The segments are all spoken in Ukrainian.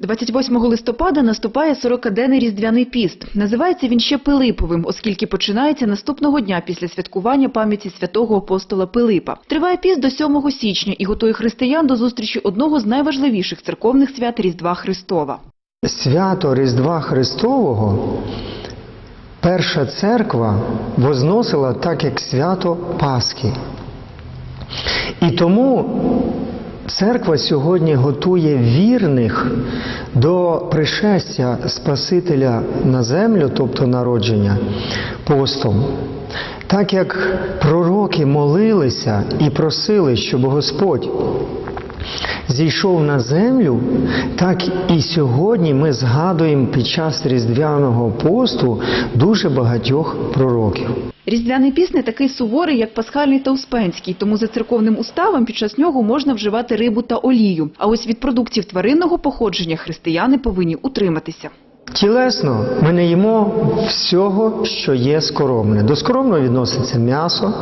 28 листопада наступає 40-денний різдвяний піст. Називається він ще Пилиповим, оскільки починається наступного дня після святкування пам'яті святого апостола Пилипа. Триває піст до 7 січня і готує християн до зустрічі одного з найважливіших церковних свят Різдва Христова. Свято Різдва Христового перша церква возносила так, як свято Пасхи. І тому церква сьогодні готує вірних до пришестя Спасителя на землю, тобто народження, постом. Так як пророки молилися і просили, щоб Господь зійшов на землю, так і сьогодні ми згадуємо під час різдвяного посту дуже багатьох пророків. Різдвяний піст не такий суворий, як пасхальний та успенський, тому за церковним уставом під час нього можна вживати рибу та олію. А ось від продуктів тваринного походження християни повинні утриматися. Тілесно ми не їмо всього, що є скоромне. До скоромного відноситься м'ясо,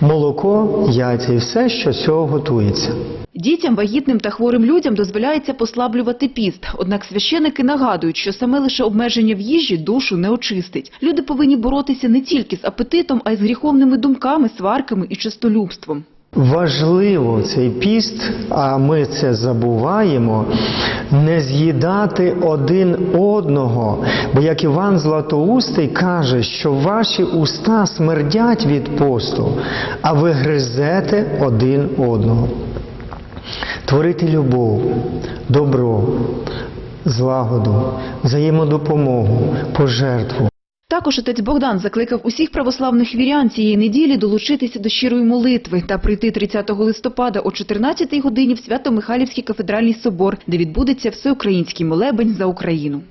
молоко, яйця і все, що з цього готується. Дітям, вагітним та хворим людям дозволяється послаблювати піст. Однак священики нагадують, що саме лише обмеження в їжі душу не очистить. Люди повинні боротися не тільки з апетитом, а й з гріховними думками, сварками і чистолюбством. Важливо цей піст, а ми це забуваємо, не з'їдати один одного. Бо як Іван Златоустий каже, що ваші уста смердять від посту, а ви гризете один одного. Творити любов, добро, злагоду, взаємодопомогу, пожертву. Також отець Богдан закликав усіх православних вірян цієї неділі долучитися до щирої молитви та прийти 30 листопада о 14 годині в Свято-Михайлівський кафедральний собор, де відбудеться всеукраїнський молебень за Україну.